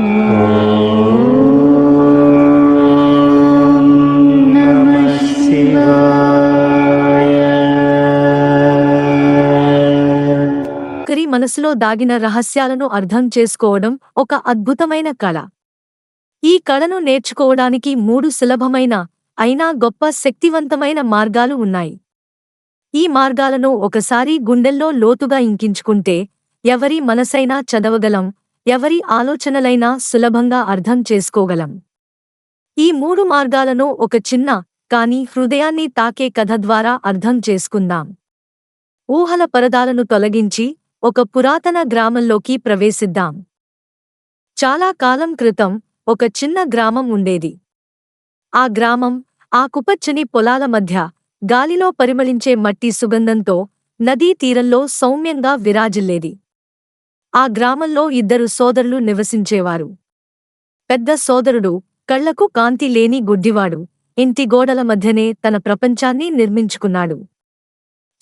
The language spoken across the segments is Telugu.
ఒకరి మనసులో దాగిన రహస్యాలను అర్థం చేసుకోవడం ఒక అద్భుతమైన కళ. ఈ కళను నేర్చుకోవడానికి మూడు సులభమైన అయినా గొప్ప శక్తివంతమైన మార్గాలు ఉన్నాయి. ఈ మార్గాలను ఒకసారి గుండెల్లో లోతుగా ఇంకించుకుంటే ఎవరి మనసైనా చదవగలం ఎవరి ఆలోచనలైనా సులభంగా అర్థం చేసుకోగలం. ఈ మూడు మార్గాలను ఒక చిన్న కాని హృదయాన్ని తాకే కథ ద్వారా అర్థం చేసుకుందాం. ఊహల పరదాలను తొలగించి ఒక పురాతన గ్రామంలోకి ప్రవేశిద్దాం. చాలా కాలం క్రితం ఒక చిన్న గ్రామం ఉండేది. ఆ గ్రామం ఆ కుపచ్చని పొలాల మధ్య గాలిలో పరిమళించే మట్టి సుగంధంతో నదీ తీరంలో సౌమ్యంగా విరాజిల్లేది. ఆ గ్రామంలో ఇద్దరు సోదరులు నివసించేవారు. పెద్ద సోదరుడు కళ్ళకు కాంతి లేని గుడ్డివాడు ఇంటి గోడల మధ్యనే తన ప్రపంచాన్ని నిర్మించుకున్నాడు.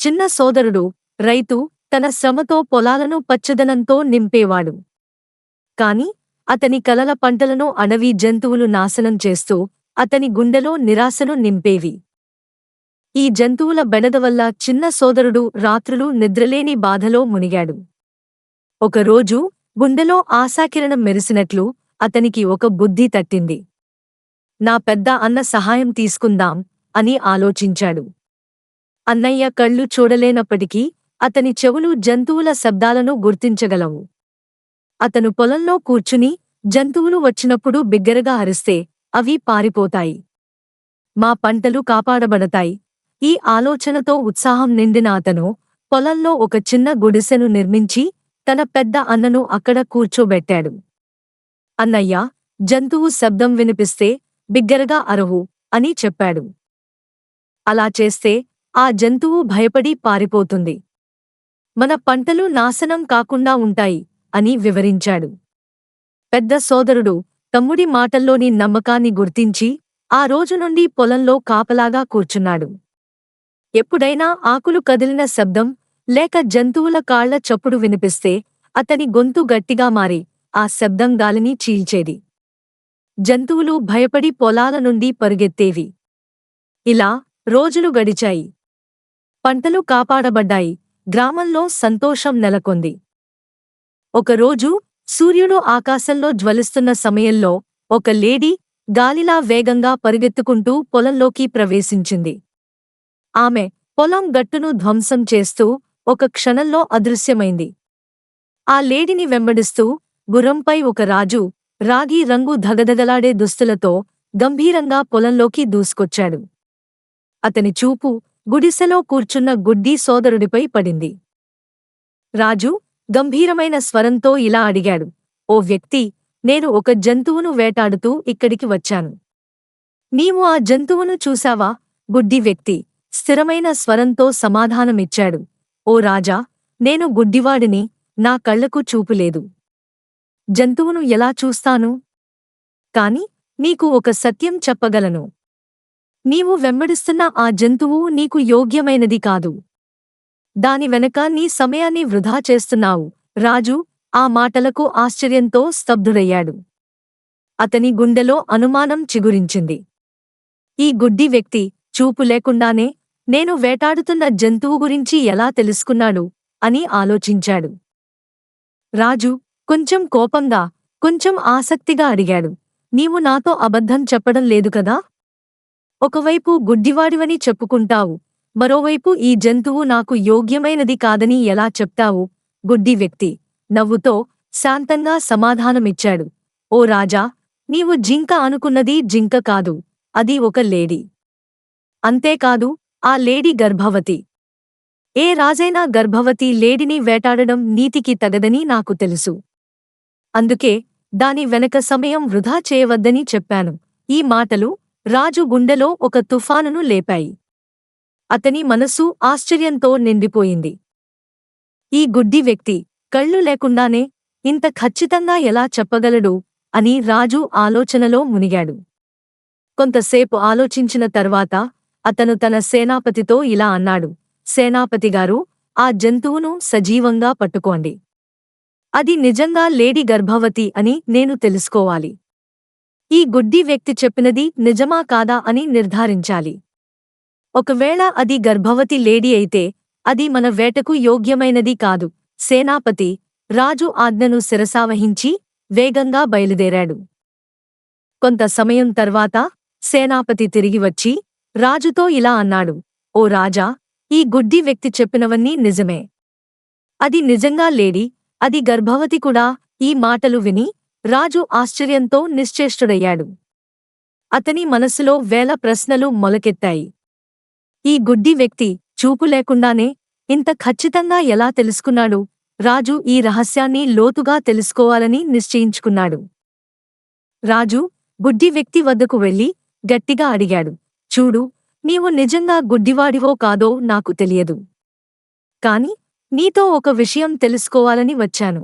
చిన్న సోదరుడు రైతు తన శ్రమతో పొలాలను పచ్చదనంతో నింపేవాడు. కాని అతని కలల పంటలను అడవి జంతువులు నాశనం చేస్తూ అతని గుండెలో నిరాశను నింపేవి. ఈ జంతువుల బెడద వల్ల చిన్న సోదరుడు రాత్రులు నిద్రలేని బాధలో మునిగాడు. ఒకరోజు గుండెలో ఆశాకిరణం మెరిసినట్లు అతనికి ఒక బుద్ధి తట్టింది. నా పెద్ద అన్న సహాయం తీసుకుందాం అని ఆలోచించాడు. అన్నయ్య కళ్ళు చూడలేనప్పటికీ అతని చెవులు జంతువుల శబ్దాలను గుర్తించగలవు. అతను పొలంలో కూర్చుని జంతువులు వచ్చినప్పుడు బిగ్గరగా అరిస్తే అవి పారిపోతాయి. మా పంటలు కాపాడబడతాయి. ఈ ఆలోచనతో ఉత్సాహం నిండిన అతను పొలంలో ఒక చిన్న గుడిసెను నిర్మించి తన పెద్ద అన్నను అక్కడ కూర్చోబెట్టాడు. అన్నయ్య జంతువు శబ్దం వినిపిస్తే బిగ్గరగా అరవు అని చెప్పాడు. అలా చేస్తే ఆ జంతువు భయపడి పారిపోతుంది. మన పంటలు నాశనం కాకుండా ఉంటాయి అని వివరించాడు. పెద్ద సోదరుడు తమ్ముడి మాటల్లోని నమ్మకాన్ని గుర్తించి ఆ రోజు నుండి పొలంలో కాపలాగా కూర్చున్నాడు. ఎప్పుడైనా ఆకులు కదిలిన శబ్దం లేక జంతువుల కాళ్ళ చప్పుడు వినిపిస్తే అతని గొంతు గట్టిగా మారి ఆ శబ్దం గాలిని చీల్చేది. జంతువులు భయపడి పొలాల నుండి పరుగెత్తేవి. ఇలా రోజులు గడిచాయి. పంటలు కాపాడబడ్డాయి. గ్రామంలో సంతోషం నెలకొంది. ఒకరోజు సూర్యుడు ఆకాశంలో జ్వలిస్తున్న సమయంలో ఒక లేడీ గాలిలా వేగంగా పరిగెత్తుకుంటూ పొలంలోకి ప్రవేశించింది. ఆమె పొలం గట్టును ధ్వంసం చేస్తూ ఒక క్షణంలో అదృశ్యమైంది. ఆ లేడిని వెంబడిస్తూ గుర్రంపై ఒక రాజు రాగి రంగు ధగధగలాడే దుస్తులతో గంభీరంగా పొలంలోకి దూసుకొచ్చాడు. అతని చూపు గుడిసెలో కూర్చున్న గుడ్డీ సోదరుడిపై పడింది. రాజు గంభీరమైన స్వరంతో ఇలా అడిగాడు ఓ వ్యక్తి నేను ఒక జంతువును వేటాడుతూ ఇక్కడికి వచ్చాను. నీవు ఆ జంతువును చూశావా? గుడ్డి వ్యక్తి స్థిరమైన స్వరంతో సమాధానమిచ్చాడు. ఓ రాజా నేను గుడ్డివాడిని నా కళ్ళకు చూపులేదు. జంతువును ఎలా చూస్తాను? కాని నీకు ఒక సత్యం చెప్పగలను. నీవు వెంబడిస్తున్న ఆ జంతువు నీకు యోగ్యమైనది కాదు. దాని వెనక నీ సమయాన్ని వృధా చేస్తున్నావు. రాజు ఆ మాటలకు ఆశ్చర్యంతో స్తబ్దుడయ్యాడు. అతని గుండెలో అనుమానం చిగురించింది. ఈ గుడ్డి వ్యక్తి చూపు లేకుండానే నేను వేటాడుతున్న జంతువు గురించి ఎలా తెలుసుకున్నాడు అని ఆలోచించాడు. రాజు కొంచెం కోపంగా కొంచెం ఆసక్తిగా అడిగాడు. నీవు నాతో అబద్ధం చెప్పడం లేదు కదా? ఒకవైపు గుడ్డివాడివని చెప్పుకుంటావు మరోవైపు ఈ జంతువు నాకు యోగ్యమైనది కాదని ఎలా చెప్తావు? గుడ్డి వ్యక్తి నవ్వుతో శాంతంగా సమాధానమిచ్చాడు. ఓ రాజా నీవు జింక అనుకున్నది జింక కాదు అది ఒక లేడీ. అంతేకాదు ఆ లేడీ గర్భవతి. ఏ రాజైనా గర్భవతి లేడిని వేటాడడం నీతికి తగదని నాకు తెలుసు. అందుకే దాని వెనక సమయం వృధా చేయవద్దని చెప్పాను. ఈ మాటలు రాజు గుండెలో ఒక తుఫానును లేపాయి. అతని మనసు ఆశ్చర్యంతో నిండిపోయింది. ఈ గుడ్డి వ్యక్తి కళ్ళు లేకుండానే ఇంత ఖచ్చితంగా ఎలా చెప్పగలడు అని రాజు ఆలోచనలో మునిగాడు. కొంతసేపు ఆలోచించిన తర్వాత అతను తన సేనాపతితో ఇలా అన్నాడు సేనాపతిగారు ఆ జంతువును సజీవంగా పట్టుకోండి. అది నిజంగా లేడీ గర్భవతి అని నేను తెలుసుకోవాలి. ఈ గుడ్డి వ్యక్తి చెప్పినది నిజమా కాదా అని నిర్ధారించాలి. ఒకవేళ అది గర్భవతి లేడీ అయితే అది మన వేటకు యోగ్యమైనది కాదు. సేనాపతి రాజు ఆజ్ఞను శిరసావహించి వేగంగా బయలుదేరాడు. కొంత సమయం తర్వాత సేనాపతి తిరిగి వచ్చి రాజుతో ఇలా అన్నాడు ఓ రాజా ఈ గుడ్డి వ్యక్తి చెప్పినవన్నీ నిజమే. అది నిజంగా లేడి అది గర్భవతి కూడా. ఈ మాటలు విని రాజు ఆశ్చర్యంతో నిశ్చేష్టుడయ్యాడు. అతని మనసులో వేల ప్రశ్నలు మొలకెత్తాయి. ఈ గుడ్డి వ్యక్తి చూపు లేకుండానే ఇంత ఖచ్చితంగా ఎలా తెలుసుకున్నాడు? రాజు ఈ రహస్యాన్ని లోతుగా తెలుసుకోవాలని నిశ్చయించుకున్నాడు. రాజు గుడ్డి వ్యక్తి వద్దకు వెళ్ళి గట్టిగా అడిగాడు చూడు నీవు నిజంగా గుడ్డివాడివో కాదో నాకు తెలియదు. కాని నీతో ఒక విషయం తెలుసుకోవాలని వచ్చాను.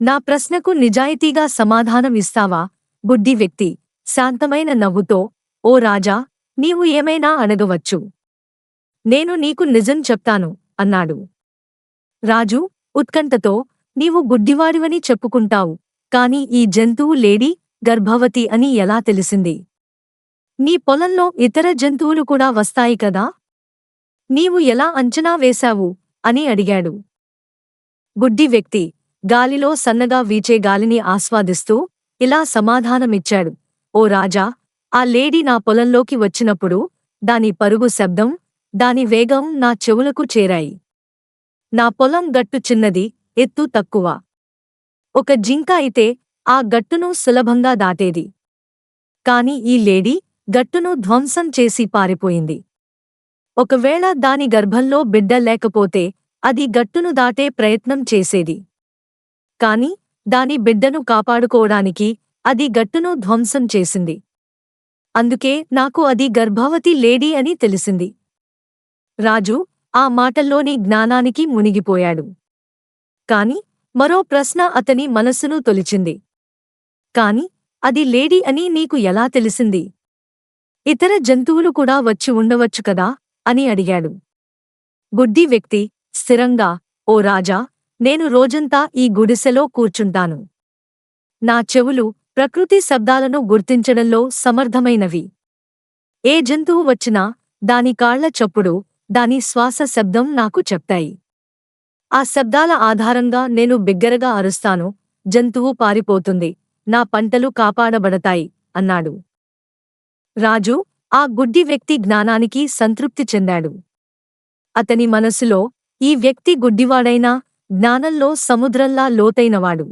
నా ప్రశ్నకు నిజాయితీగా సమాధానం ఇస్తావా? గుడ్డి వ్యక్తి శాంతమైన నవ్వుతో ఓ రాజా నీవు ఏమైనా అడగవచ్చు. నేను నీకు నిజం చెప్తాను అన్నాడు. రాజు ఉత్కంఠతో నీవు గుడ్డివాడివని చెప్పుకుంటావు కాని ఈ జంతువు లేడీ గర్భవతి అని ఎలా తెలిసింది? నీ పొలంలో ఇతర జంతువులు కూడా వస్తాయి కదా? నీవు ఎలా అంచనా వేశావు? అని అడిగాడు. గుడ్డి వ్యక్తి గాలిలో సన్నగా వీచే గాలిని ఆస్వాదిస్తూ ఇలా సమాధానమిచ్చాడు. ఓ రాజా ఆ లేడీ నా పొలంలోకి వచ్చినప్పుడు దాని పరుగు శబ్దం దాని వేగం నా చెవులకు చేరాయి. నా పొలం గట్టు చిన్నది ఎత్తు తక్కువ. ఒక జింక అయితే ఆ గట్టును సులభంగా దాటేది. కాని ఈ లేడీ గట్టును ధ్వంసం చేసి పారిపోయింది. ఒకవేళ దాని గర్భంలో బిడ్డ లేకపోతే అది గట్టును దాటే ప్రయత్నం చేసేది. కాని దాని బిడ్డను కాపాడుకోవడానికి అది గట్టును ధ్వంసం చేసింది. అందుకే నాకు అది గర్భవతి లేడీ అని తెలిసింది. రాజు ఆ మాటల్లోని జ్ఞానానికి మునిగిపోయాడు. కాని మరో ప్రశ్న అతని మనస్సును తొలిచింది. కాని అది లేడీ అని నీకు ఎలా తెలిసింది? ఇతర జంతువులు కూడా వచ్చి ఉండవచ్చు కదా? అని అడిగాడు. గుడ్డి వ్యక్తి స్థిరంగా ఓ రాజా నేను రోజంతా ఈ గుడిసెలో కూర్చుంటాను. నా చెవులు ప్రకృతి శబ్దాలను గుర్తించడంలో సమర్థమైనవి. ఏ జంతువు వచ్చినా దాని కాళ్ళ చప్పుడు దాని శ్వాస శబ్దం నాకు చెప్తాయి. ఆ శబ్దాల ఆధారంగా నేను బిగ్గరగా అరుస్తాను జంతువు పారిపోతుంది నా పంటలు కాపాడబడతాయి అన్నాడు. రాజు ఆ గుడ్డి వ్యక్తి జ్ఞానానికి సంతృప్తి చెందాడు. అతని మనసులో ఈ వ్యక్తి గుడ్డివాడైనా జ్ఞానంలో సముద్రంలా లోతైనవాడు.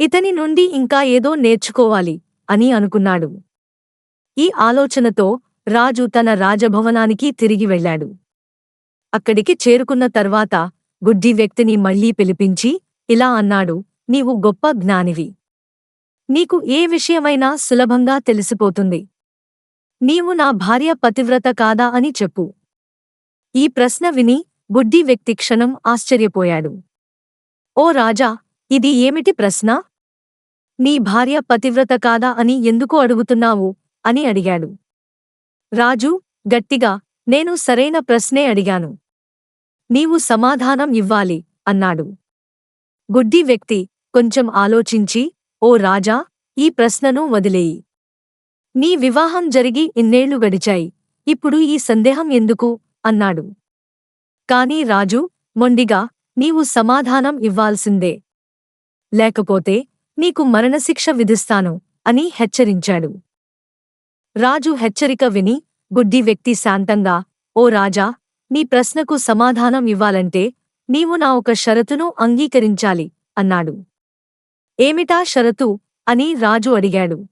ఇతని నుండి ఇంకా ఏదో నేర్చుకోవాలి అని అనుకున్నాడు. ఈ ఆలోచనతో రాజు తన రాజభవనానికి తిరిగి వెళ్ళాడు. అక్కడికి చేరుకున్న తర్వాత గుడ్డి వ్యక్తిని మళ్ళీ పిలిపించి ఇలా అన్నాడు నీవు గొప్ప జ్ఞానివి. నీకు ఏ విషయమైనా సులభంగా తెలిసిపోతుంది. నీవు నా భార్య పతివ్రత కాదా అని చెప్పు. ఈ ప్రశ్న విని గుడ్డి వ్యక్తి క్షణం ఆశ్చర్యపోయాడు. ఓ రాజా ఇది ఏమిటి ప్రశ్న? నీ భార్య పతివ్రత కాదా అని ఎందుకు అడుగుతున్నావు? అని అడిగాడు. రాజు గట్టిగా నేను సరైన ప్రశ్నే అడిగాను. నీవు సమాధానం ఇవ్వాలి అన్నాడు. గుడ్డి వ్యక్తి కొంచెం ఆలోచించి ఓ రాజా ఈ ప్రశ్నను వదిలేయి. నీ వివాహం జరిగి ఇన్నేళ్ళు గడిచాయి. ఇప్పుడు ఈ సందేహం ఎందుకు? అన్నాడు. కాని రాజు మొండిగా నీవు సమాధానం ఇవ్వాల్సిందే. లేకపోతే నీకు మరణశిక్ష విధిస్తాను అని హెచ్చరించాడు. రాజు హెచ్చరిక విని గుడ్డి వ్యక్తి శాంతంగా ఓ రాజా నీ ప్రశ్నకు సమాధానం ఇవ్వాలంటే నీవు నా ఒక షరతును అంగీకరించాలి అన్నాడు. ఏమిటా షరతు? అని రాజు అడిగాడు.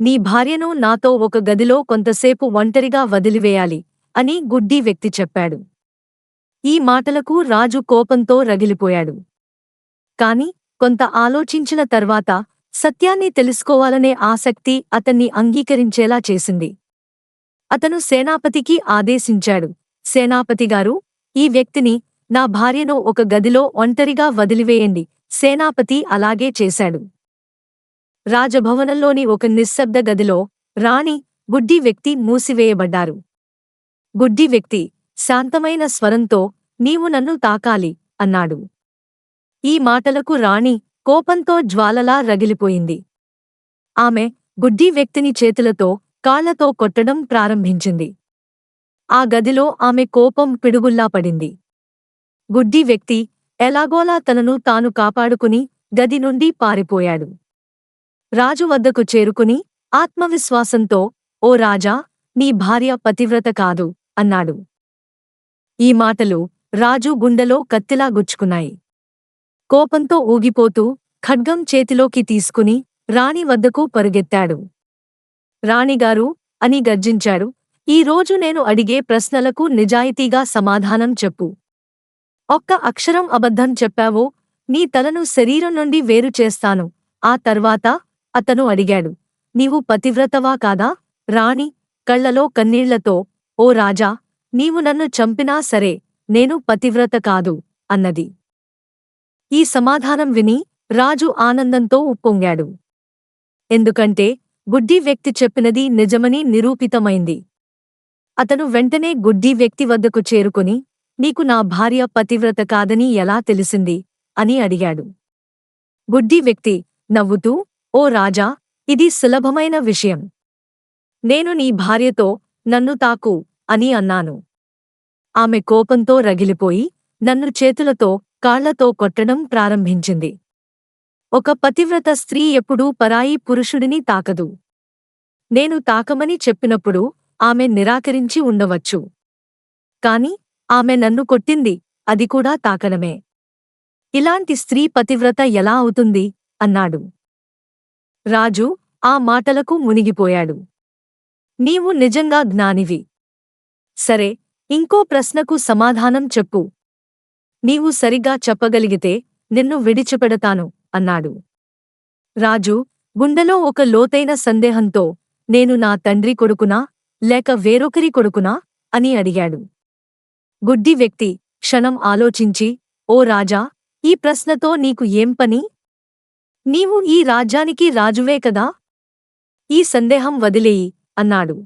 నీ భార్యను నాతో ఒక గదిలో కొంతసేపు ఒంటరిగా వదిలివేయాలి అని గుడ్డి వ్యక్తి చెప్పాడు. ఈ మాటలకు రాజు కోపంతో రగిలిపోయాడు. కాని కొంత ఆలోచించిన తర్వాత సత్యాన్ని తెలుసుకోవాలనే ఆసక్తి అతన్ని అంగీకరించేలా చేసింది. అతను సేనాపతికి ఆదేశించాడు. సేనాపతిగారు ఈ వ్యక్తిని నా భార్యను ఒక గదిలో ఒంటరిగా వదిలివేయండి. సేనాపతి అలాగే చేశాడు. రాజభవనంలోని ఒక నిశ్శబ్ద గదిలో రాణి గుడ్డి వ్యక్తి మూసివేయబడ్డారు. గుడ్డి వ్యక్తి శాంతమైన స్వరంతో నీవు నన్ను తాకాలి అన్నాడు. ఈ మాటలకు రాణి కోపంతో జ్వాలలా రగిలిపోయింది. ఆమె గుడ్డి వ్యక్తిని చేతులతో కాళ్ళతో కొట్టడం ప్రారంభించింది. ఆ గదిలో ఆమె కోపం పిడుగుల్లా పడింది. గుడ్డి వ్యక్తి ఎలాగోలా తనను తాను కాపాడుకుని గది నుండి పారిపోయాడు. రాజు వద్దకు చేరుకుని ఆత్మవిశ్వాసంతో ఓ రాజా నీ భార్య పతివ్రత కాదు అన్నాడు. ఈ మాటలు రాజు గుండెలో కత్తిలా గుచ్చుకున్నాయి. కోపంతో ఊగిపోతూ ఖడ్గం చేతిలోకి తీసుకుని రాణి వద్దకు పరుగెత్తాడు. రాణిగారు అని గర్జించాడు ఈ రోజు నేను అడిగే ప్రశ్నలకు నిజాయితీగా సమాధానం చెప్పు. ఒక్క అక్షరం అబద్ధం చెప్పావో నీ తలను శరీరం నుండి వేరు చేస్తాను. ఆ తర్వాత అతను అడిగాడు. నీవు పతివ్రతవా కాదా? రాణి కళ్ళలో కన్నీళ్ళతో ఓ రాజా నీవు నన్ను చంపినా సరే నేను పతివ్రత కాదు అన్నది. ఈ సమాధానం విని రాజు ఆనందంతో ఉప్పొంగాడు. ఎందుకంటే గుడ్డి వ్యక్తి చెప్పినది నిజమని నిరూపితమైంది. అతను వెంటనే గుడ్డి వ్యక్తి వద్దకు చేరుకుని నీకు నా భార్య పతివ్రత కాదని ఎలా తెలిసింది? అని అడిగాడు. గుడ్డి వ్యక్తి నవ్వుతూ ఓ రాజా ఇది సులభమైన విషయం. నేను నీ భార్యతో నన్ను తాకు అని అన్నాను. ఆమె కోపంతో రగిలిపోయి నన్ను చేతులతో కాళ్ళతో కొట్టడం ప్రారంభించింది. ఒక పతివ్రత స్త్రీ ఎప్పుడూ పరాయి పురుషుడిని తాకదు. నేను తాకమని చెప్పినప్పుడు ఆమె నిరాకరించి ఉండవచ్చు. కాని ఆమె నన్ను కొట్టింది అది కూడా తాకడమే. ఇలాంటి స్త్రీ పతివ్రత ఎలా అవుతుంది? అన్నాడు. రాజు ఆ మాటలకు మునిగిపోయాడు. నీవు నిజంగా జ్ఞానివి. సరే ఇంకో ప్రశ్నకు సమాధానం చెప్పు. నీవు సరిగా చెప్పగలిగితే నిన్ను విడిచిపెడతాను అన్నాడు. రాజు గుండెలో ఒక లోతైన సందేహంతో నేను నా తండ్రి కొడుకునా లేక వేరొకరి కొడుకునా అని అడిగాడు. గుడ్డి వ్యక్తి క్షణం ఆలోచించి ఓ రాజా ఈ ప్రశ్నతో నీకు ఏం పని? నీవు ఈ రాజ్యానికి రాజువే కదా? ఈ సందేహం వదిలేయి అన్నాడు.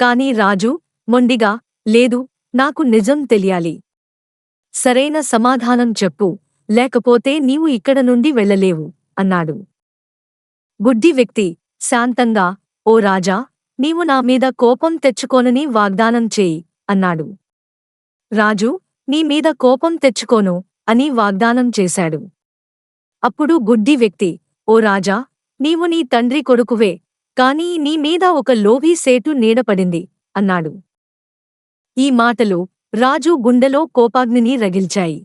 కాని రాజు మొండిగా లేదు నాకు నిజం తెలియాలి. సరైన సమాధానం చెప్పు లేకపోతే నీవు ఇక్కడ నుండి వెళ్ళలేవు అన్నాడు. గుడ్డి వ్యక్తి శాంతంగా ఓ రాజా నీవు నా మీద కోపం తెచ్చుకోనని వాగ్దానం చేయి అన్నాడు. రాజు నీ మీద కోపం తెచ్చుకోను అని వాగ్దానం చేశాడు. అప్పుడు గుడ్డి వ్యక్తి ఓ రాజా నీవు నీ తండ్రి కొడుకువే కాని నీ మీద ఒక లోభీ సేటు నీడపడింది అన్నాడు. ఈ మాటలు రాజు గుండెలో కోపాగ్నిని రగిల్చాయి.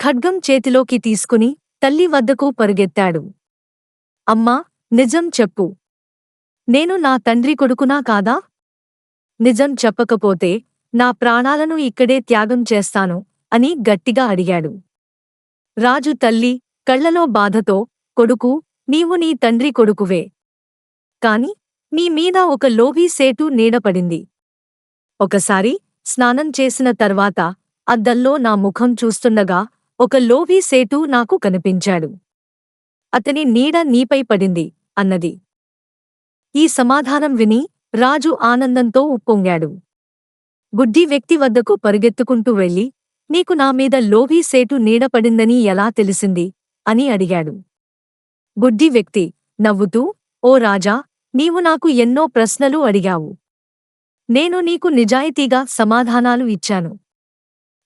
ఖడ్గం చేతిలోకి తీసుకుని తల్లి వద్దకు పరుగెత్తాడు. అమ్మా నిజం చెప్పు. నేను నా తండ్రి కొడుకునా కాదా? నిజం చెప్పకపోతే నా ప్రాణాలను ఇక్కడే త్యాగం చేస్తాను అని గట్టిగా అడిగాడు. రాజు తల్లి కళ్ళలో బాధతో కొడుకు నీవు నీ తండ్రి కొడుకువే. కాని నీ మీద ఒక లోభీ సేటు నీడపడింది. ఒకసారి స్నానం చేసిన తర్వాత అద్దంలో నా ముఖం చూస్తుండగా ఒక లోభీ సేటు నాకు కనిపించాడు. అతని నీడ నీపై పడింది అన్నది. ఈ సమాధానం విని రాజు ఆనందంతో ఉప్పొంగాడు. గుడ్డి వ్యక్తి వద్దకు పరుగెత్తుకుంటూ వెళ్ళి నీకు నా మీద లోభీ సేటు నీడపడిందని ఎలా తెలిసింది? అని అడిగాడు. గుడ్డి వ్యక్తి నవ్వుతూ ఓ రాజా నీవు నాకు ఎన్నో ప్రశ్నలు అడిగావు. నేను నీకు నిజాయితీగా సమాధానాలు ఇచ్చాను.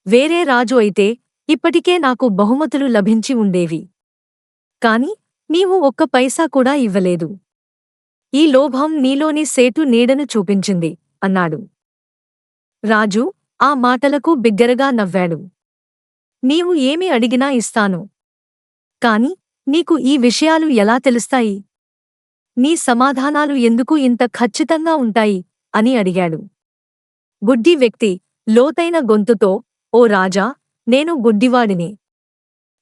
వేరే రాజు అయితే ఇప్పటికే నాకు బహుమతులు లభించి ఉండేవి. కాని నీవు ఒక్క పైసా కూడా ఇవ్వలేదు. ఈ లోభం నీలోని సేటు నీడను చూపించింది అన్నాడు. రాజు ఆ మాటలకు బిగ్గరగా నవ్వాడు. నీవు ఏమి అడిగినా ఇస్తాను. కాని నీకు ఈ విషయాలు ఎలా తెలుస్తాయి? నీ సమాధానాలు ఎందుకు ఇంత ఖచ్చితంగా ఉంటాయి? అని అడిగాడు. గుడ్డి వ్యక్తి లోతైన గొంతుతో ఓ రాజా నేను గుడ్డివాడిని.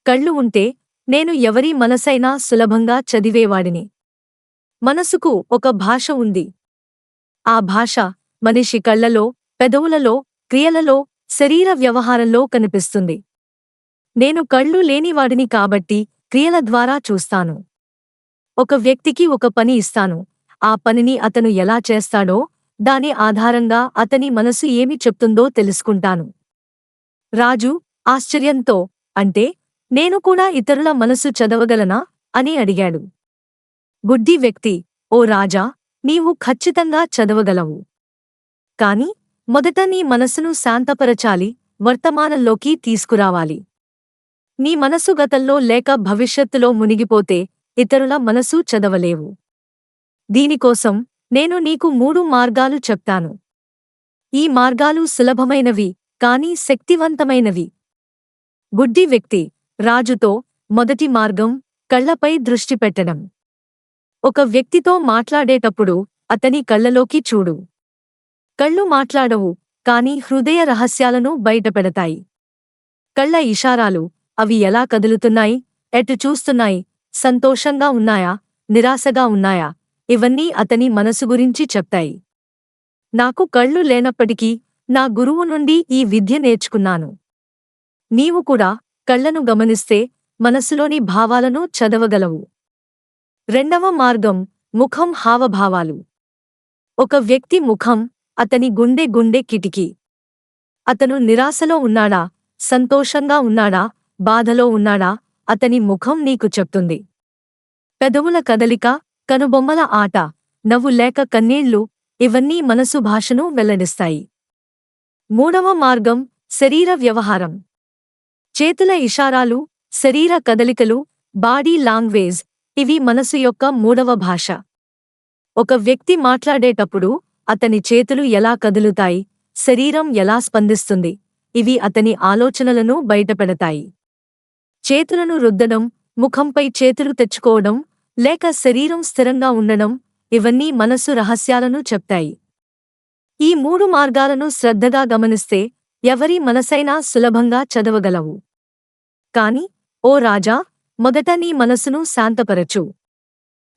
కళ్ళు ఉంటే నేను ఎవరి మనసైనా సులభంగా చదివేవాడిని. మనసుకు ఒక భాష ఉంది. ఆ భాష మనిషి కళ్ళలో పెదవులలో క్రియలలో శరీర వ్యవహారంలో కనిపిస్తుంది. నేను కళ్ళు లేనివాడిని కాబట్టి క్రియల ద్వారా చూస్తాను. ఒక వ్యక్తికి ఒక పని ఇస్తాను. ఆ పనిని అతను ఎలా చేస్తాడో దాని ఆధారంగా అతని మనసు ఏమి చెప్తుందో తెలుసుకుంటాను. రాజు ఆశ్చర్యంతో అంటే నేను కూడా ఇతరుల మనసు చదవగలనా? అని అడిగాడు. గుడ్డి వ్యక్తి ఓ రాజా నీవు ఖచ్చితంగా చదవగలవు. కాని మొదట నీ మనసును శాంతపరచాలి వర్తమానంలోకి తీసుకురావాలి. నీ మనసు గతంలో లేక భవిష్యత్తులో మునిగిపోతే ఇతరుల మనసు చదవలేవు. దీనికోసం నేను నీకు మూడు మార్గాలు చెప్తాను. ఈ మార్గాలు సులభమైనవి కాని శక్తివంతమైనవి. గుడ్డి వ్యక్తి రాజుతో మొదటి మార్గం కళ్ళపై దృష్టి పెట్టడం. ఒక వ్యక్తితో మాట్లాడేటప్పుడు అతని కళ్ళలోకి చూడు. కళ్ళు మాట్లాడవు కాని హృదయ రహస్యాలను బయటపెడతాయి. కళ్ళ ఇషారాలు అవి ఎలా కదులుతున్నాయి? ఎటు చూస్తున్నాయి? సంతోషంగా ఉన్నాయా? నిరాశగా ఉన్నాయా? ఇవన్నీ అతని మనసు గురించి చెప్తాయి. నాకు కళ్ళు లేనప్పటికీ నా గురువు నుండి ఈ విద్య నేర్చుకున్నాను. నీవు కూడా కళ్ళను గమనిస్తే మనసులోని భావాలను చదవగలవు. రెండవ మార్గం ముఖం హావభావాలు. ఒక వ్యక్తి ముఖం అతని గుండె గుండె కిటికీ. అతను నిరాశలో ఉన్నాడా? సంతోషంగా ఉన్నాడా? బాధలో ఉన్నాడా? అతని ముఖం నీకు చెప్తుంది. పెదవుల కదలిక కనుబొమ్మల ఆట నవ్వు లేక కన్నీళ్ళు ఇవన్నీ మనసు భాషను వెల్లడిస్తాయి. మూడవ మార్గం శరీర వ్యవహారం. చేతుల ఇషారాలు శరీర కదలికలు బాడీ లాంగ్వేజ్ ఇవి మనసు యొక్క మూడవ భాష. ఒక వ్యక్తి మాట్లాడేటప్పుడు అతని చేతులు ఎలా కదులుతాయి శరీరం ఎలా స్పందిస్తుంది ఇవి అతని ఆలోచనలను బయటపెడతాయి. చేతులను రుద్దడం ముఖంపై చేతులు తెచ్చుకోవడం లేక శరీరం స్థిరంగా ఉండడం ఇవన్నీ మనసు రహస్యాలను చెప్తాయి. ఈ మూడు మార్గాలను శ్రద్ధగా గమనిస్తే ఎవరి మనసైనా సులభంగా చదవగలవు. కాని ఓ రాజా మొదట నీ మనసును శాంతపరచు.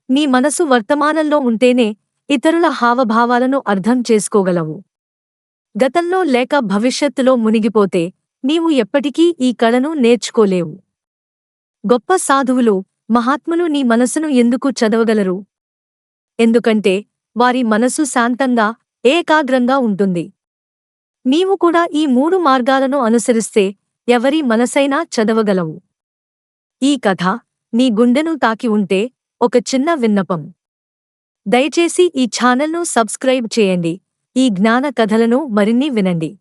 నీ మనసు వర్తమానంలో ఉంటేనే ఇతరుల హావభావాలను అర్థం చేసుకోగలవు. గతంలో లేక భవిష్యత్తులో మునిగిపోతే నీవు ఎప్పటికీ ఈ కళను నేర్చుకోలేవు. గొప్ప సాధువులు మహాత్ములు నీ మనసును ఎందుకు చదవగలరు? ఎందుకంటే వారి మనసు శాంతంగా ఏకాగ్రంగా ఉంటుంది. నీవు కూడా ఈ మూడు మార్గాలను అనుసరిస్తే ఎవరి మనసైనా చదవగలవు. ఈ కథ నీ గుండెను తాకి ఉంటే ఒక చిన్న విన్నపం. దయచేసి ఈ ఛానల్ను సబ్స్క్రైబ్ చేయండి. ఈ జ్ఞాన కథలను మరిన్ని వినండి.